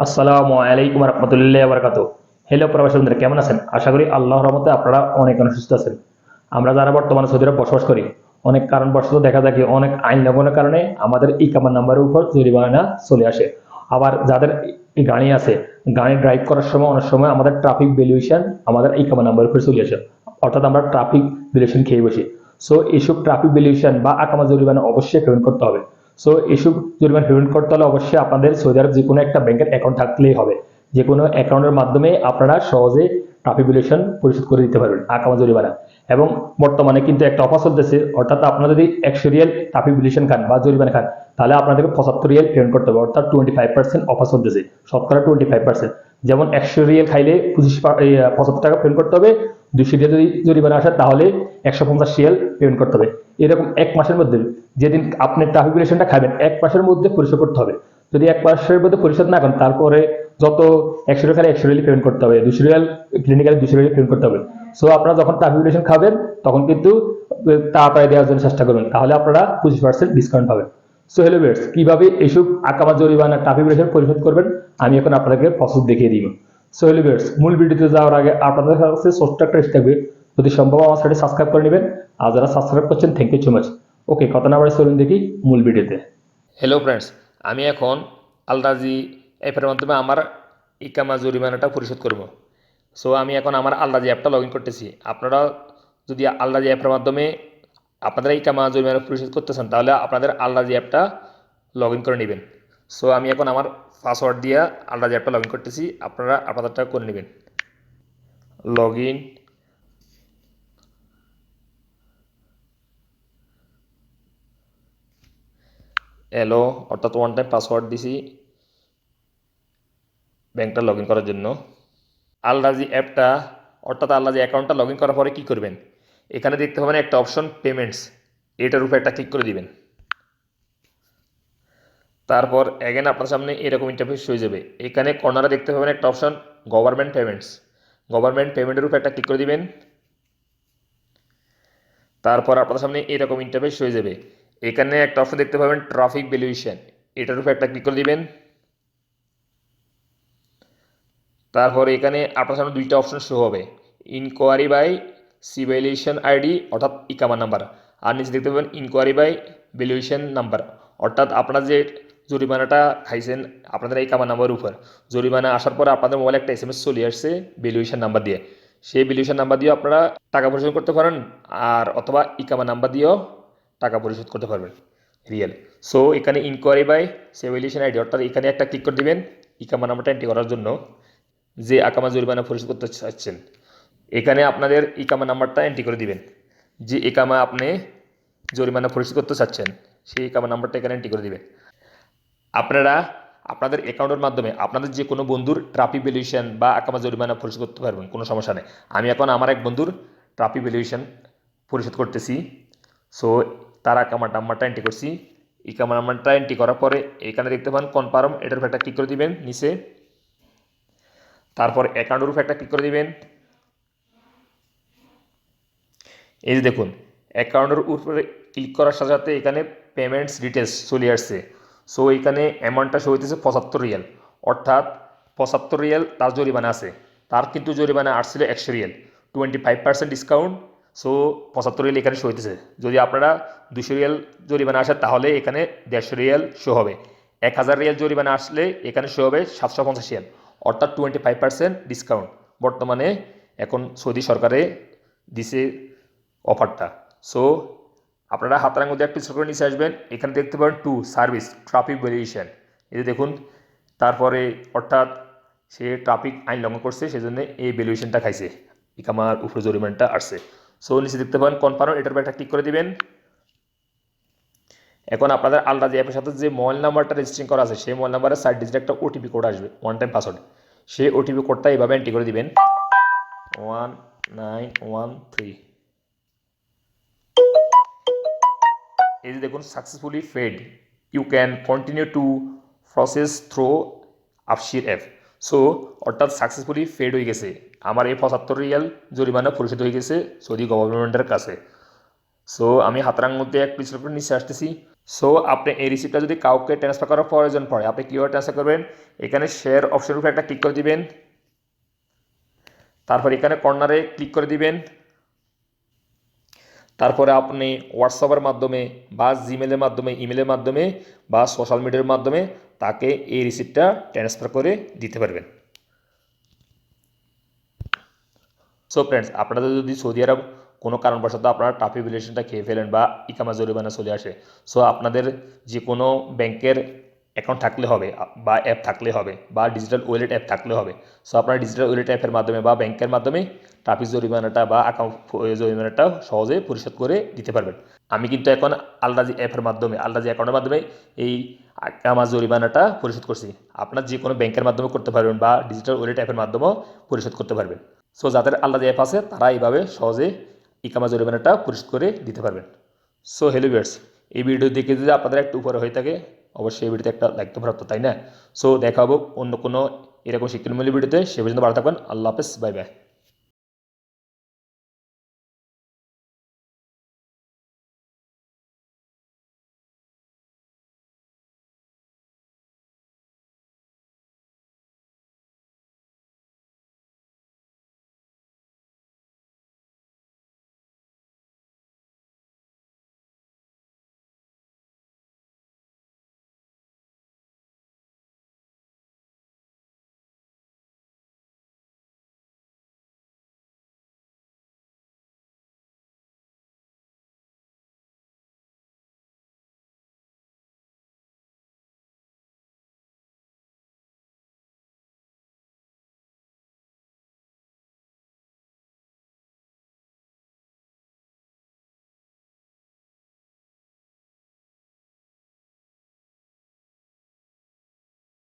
আসসালামু আলাইকুম রহমতুল্লাহ বারকাত। হ্যালো প্রবাসী বন্ধুরা কেমন আছেন? আশা করি আল্লাহর রহমতে আপনারা অনেক অনেক সুস্থ আছেন। আমরা যারা বর্তমানে সৌদি আরব বসবাস করি, অনেক কারণবশত দেখা যায় অনেক আইন লঙ্ঘনের কারণে আমাদের ই কামার নাম্বারের উপর জরিমানা চলে আসে। আবার যাদের গাড়ি আছে, গাড়ি ড্রাইভ করার সময় অনেক সময় আমাদের ট্রাফিক ভ্যালুয়েশন আমাদের ই কামার নাম্বারের উপর চলে আসে। অর্থাৎ আমরা ট্রাফিক ভ্যালুয়েশন খেয়ে বসি। সো এইসব ট্রাফিক ভ্যালুয়েশন বা আকামা জরিমানা অবশ্যই পেমেন্ট করতে হবে। সো এইসব জরিমানা পেমেন্ট করতে হলে অবশ্যই আপনাদের সৌদি আরব যে কোনো একটা ব্যাংকের অ্যাকাউন্ট থাকলেই হবে। যে কোনো অ্যাকাউন্টের মাধ্যমে আপনারা সহজে ট্রাফিক ভ্যালুয়েশন পরিশোধ করে দিতে পারবেন, আকামা জরিমানা। এবং বর্তমানে কিন্তু একটা অফার চলতেছে, অর্থাৎ আপনারা যদি একশো রিয়েল ট্রাফিকুলেশন খান বা জরিমানা খান, তাহলে আপনাদেরকে পঁচাত্তর রিয়েল পেমেন্ট করতে হবে, অর্থাৎ টোয়েন্টি ফাইভ পার্সেন্ট অফার চলতেছে। শতকরা টোয়েন্টি ফাইভ পার্সেন্ট যেমন একশো রিয়েল খাইলে পঁচিশ পঁচাত্তর টাকা পেমেন্ট করতে হবে। দুশো রিয়েল যদি জরিমানা আসে, তাহলে একশো পঞ্চাশ রিয়েল পেমেন্ট করতে হবে। এরকম এক মাসের মধ্যে যেদিন আপনি ট্রাফিক ভ্যালুয়েশনটা খাবেন, এক মাসের মধ্যে পরিশোধ করতে হবে। যদি এক মাসের মধ্যে পরিশোধ না করেন, তারপরে যত একশো রিয়াল একশো রিয়াল পেমেন্ট করতে হবে। দুশো রিয়াল ক্লিনিক্যালে দুশো রিয়াল পেমেন্ট করতে হবে। সো আপনারা যখন ট্রাফিক ভ্যালুয়েশন খাবেন, তখন কিন্তু তাড়াতাড়ি দেওয়ার জন্য চেষ্টা করবেন। তাহলে আপনারা পঁচিশ পার্সেন্ট ডিসকাউন্ট পাবেন। সো হ্যালো বেটস কীভাবে এইসব আকামা জরিমানা ট্রাফিক পরিশোধ করবেন? আমি এখন আপনাদেরকে প্রসেস দেখিয়ে দিব। সো হ্যালো বেটস মূল ভিডিওতে যাওয়ার আগে আপনাদের কাছে ছোট্ট একটা থাকবে। যদি সম্ভব আমার সাথে সাবস্ক্রাইব করে নেবেন। আর যারা সাবস্ক্রাইব করছেন thank you so much okay কথা না বাড়ি চলুন দেখি মূল ভিডিওতে। হ্যালো ফ্রেন্ডস আমি এখন আলরাজি অ্যাপের মাধ্যমে আমার ইকামা জরিমানাটা পরিশোধ করব। সো আমি এখন আমার আলরাজি অ্যাপটা লগ ইন করতেছি। আপনারা যদি আলরাজি অ্যাপের মাধ্যমে আপনারা ইকামা জরিমানা পরিশোধ করতে চান তাহলে আপনাদের আলরাজি অ্যাপটা লগ ইন করে নেবেন। সো আমি এখন আমার পাসওয়ার্ড দিয়ে আলরাজি অ্যাপটা লগ ইন করতেছি, আপনারা আপনাদেরটা করে নেবেন। লগ ইন এলো অর্থাৎ ওয়ান টাইম পাসওয়ার্ড দিছি ব্যাংকটা লগ ইন করার জন্য। আলরাজি অ্যাপটা, অর্থাৎ আলরাজি অ্যাকাউন্টটা লগ ইন করার পরে কী করবেন? এখানে দেখতে পাবেন একটা অপশন পেমেন্টস এটার উপরে একটা ক্লিক করে দিবেন। তারপর অ্যাগেন আপনার সামনে এরকম ইন্টারফেস হয়ে যাবে। এখানে কর্নারে দেখতে পাবেন একটা অপশন গভর্নমেন্ট পেমেন্টস গভর্নমেন্ট পেমেন্টের উপরে একটা ক্লিক করে দিবেন। তারপর আপনার সামনে এরকম ইন্টারফেস হয়ে যাবে। এখানে একটা অপশন দেখতে পাবেন ট্রাফিক ভ্যালুয়েশন এটার উপরে একটা ক্লিক করে দিবেন। তারপর এখানে আপনার সামনে দুইটা অপশন শো হবে। ইনকোয়ারি বাই সিভ্যালুয়েশন আইডি অর্থাৎ ইকামা নাম্বার। আর নিচে দেখতে পাবেন ইনকোয়ারি বাই ভ্যালুয়েশন নাম্বার অর্থাৎ আপনারা যে জরিমানাটা খাইছেন, আপনাদের এই কামা নাম্বার উপর। জরিমানা আসার পর আপনাদের মোবাইলে একটা এস এম এস চলে আসছে ভ্যালুয়েশন নাম্বার দিয়ে। সেই ভ্যালুয়েশন নাম্বার দিয়েও আপনারা টাকা পরিশোধ করতে পারেন, আর অথবা ইকামা নাম্বার দিয়েও টাকা পরিশোধ করতে পারবেন। রিয়েল সো এখানে ইনকোয়ারি বাই সেভ্যালুয়েশন আইডি অর্থাৎ এখানে একটা ক্লিক করে দিবেন, ইকামা নাম্বারটা এন্ট্রি করার জন্য যে আকামা জরিমানা পরিশোধ করতে চাচ্ছেন। এখানে আপনাদের ইকামা নাম্বারটা এন্ট্রি করে দিবেন। যে ইকামা আপনি জরিমানা পরিশোধ করতে চাচ্ছেন, সেই ইকামা নাম্বারটা এখানে এন্ট্রি করে দিবেন। আপনারা আপনাদের অ্যাকাউন্টের মাধ্যমে আপনাদের যে কোনো বন্ধুর ট্রাফিক ভ্যালুয়েশন বা আকামা জরিমানা পরিশোধ করতে পারবেন, কোনো সমস্যা নেই। আমি এখন আমার এক বন্ধুর ট্রাফিক ভ্যালুয়েশন পরিশোধ করতেছি। সো তার আকামা নাম্বারটা এন্ট্রি করছি। ইকামা নাম্বারটা এন্ট্রি করার পরে এখানে দেখতে পান কনফার্ম এটার একটা ক্লিক করে দিবেন, নিচে। তারপর অ্যাকাউন্টের উপর একটা ক্লিক করে দিবেন। এই যে দেখুন অ্যাকাউন্টের উপরে ক্লিক করার সাথে সাথে এখানে পেমেন্টস ডিটেলস চলে আসছে। সো এখানে অ্যামাউন্টটা শো হইতেছে পঁচাত্তর রিয়াল। অর্থাৎ পঁচাত্তর রিয়াল তার জরিমানা আছে। তার কিন্তু জরিমানা আসছিল একশো Real. Twenty five percent discount so পঁচাত্তর রিয়াল এখানে শো হইতেছে। যদি আপনারা দুশো রিয়াল জরিমানা আসে, তাহলে এখানে দেড়শো রিয়াল শো হবে। এক হাজার রিয়াল জরিমানা আসলে এখানে শো হবে সাতশো পঞ্চাশ রিয়াল। অর্থাৎ টোয়েন্টি ফাইভ পার্সেন্ট ডিসকাউন্ট বর্তমানে এখন সৌদি সরকারে দিছে অফারটা। সো আপনারা হাতার মধ্যে একটু করে নিচে আসবেন, এখানে দেখতে পাবেন টু সার্ভিস ট্রাফিক ভ্যালুয়েশন এই দেখুন, তারপরে অর্থাৎ সে ট্রাফিক আইন লঙ্ঘন করছে, সেজন্য এই ভ্যালুয়েশনটা খাইছে। ইকামার উপরে জরিমানটা আসছে। সো নিচে দেখতে পাবেন কনফার্ম এটার উপর একটা ক্লিক করে দিবেন। এখন আপনাদের আলাদা যে অ্যাপের সাথে যে মোবাইল নাম্বারটা রেজিস্ট্রিং করা আছে, সেই মোবাইল নাম্বারে সাইড ডিজিট একটা ওটিপি কোড আসবে ওয়ান টাইম পাসওয়ার্ড সেই ওটিপি কোডটা এইভাবে এন্ট্রি করে দিবেন। ওয়ান নাইন ওয়ান থ্রি এই যে দেখুন successfully paid you can continue to process through Absher app so অর্থাৎ সাকসেসফুলি ফেড হয়ে গেছে। আমার এই পঁচাত্তর রিয়াল জরিমানা পরিশোধ হয়ে গেছে সৌদি গভর্নমেন্টের কাছে। সো আমি হাতরাং মধ্যে এক উপর নিচে আসতেছি। সো আপনি এই রিসিপ্টটা যদি কাউকে ট্রান্সফার করার প্রয়োজন পড়ে, আপনি কীভাবে ট্রান্সফার করবেন? এখানে শেয়ার অপশনের উপরে একটা ক্লিক করে দিবেন। তারপর এখানে কর্নারে ক্লিক করে দিবেন। তারপরে আপনি হোয়াটসঅ্যাপের মাধ্যমে বা জিমেলের মাধ্যমে ইমেলের মাধ্যমে বা সোশ্যাল মিডিয়ার মাধ্যমে তাকে এই রিসিপ্টটা ট্রান্সফার করে দিতে পারবেন। সো ফ্রেন্ডস আপনাদের যদি সৌদি আরব কোনো কারণবশত আপনারা ট্রাফিক ভ্যালুয়েশনটা খেয়ে ফেলেন বা ইকামা জরিমানা চলে আসে সো আপনাদের যে কোনো ব্যাংকের অ্যাকাউন্ট থাকলে হবে, বা অ্যাপ থাকলে হবে, বা ডিজিটাল ওয়ালেট অ্যাপ থাকলে হবে। সো আপনারা ডিজিটাল ওয়ালেট অ্যাপের মাধ্যমে বা ব্যাংকের মাধ্যমে ট্রাফিক জরিমানাটা বা অ্যাকাউন্ট জরিমানাটা সহজে পরিশোধ করে দিতে পারবেন। আমি কিন্তু এখন আলরাজি অ্যাপের মাধ্যমে আলরাজি অ্যাকাউন্টের মাধ্যমে এই আমার জরিমানাটা পরিশোধ করছি। আপনার যে কোনো ব্যাংকের মাধ্যমে করতে পারবেন বা ডিজিটাল ওয়ালেট অ্যাপের মাধ্যমেও পরিশোধ করতে পারবেন। সো যাদের আলাদা অ্যাপ আছে, তারা এইভাবে সহজে ইকামা জরিমানাটা পরিশোধ করে দিতে পারবেন। সো হ্যালো ভিউয়ার্স এই ভিডিও দেখে যদি আপনাদের একটু উপরে হয়ে থাকে অবশ্যই এই ভিডিওতে একটা লাইক তো প্রাপ্ত তাই না? সো দেখা হব অন্য কোনো এরকম শিক্ষণমূল্য ভিডিওতে, সে পর্যন্ত ভালো থাকবেন। আল্লাহ হাফেজ বাই বাই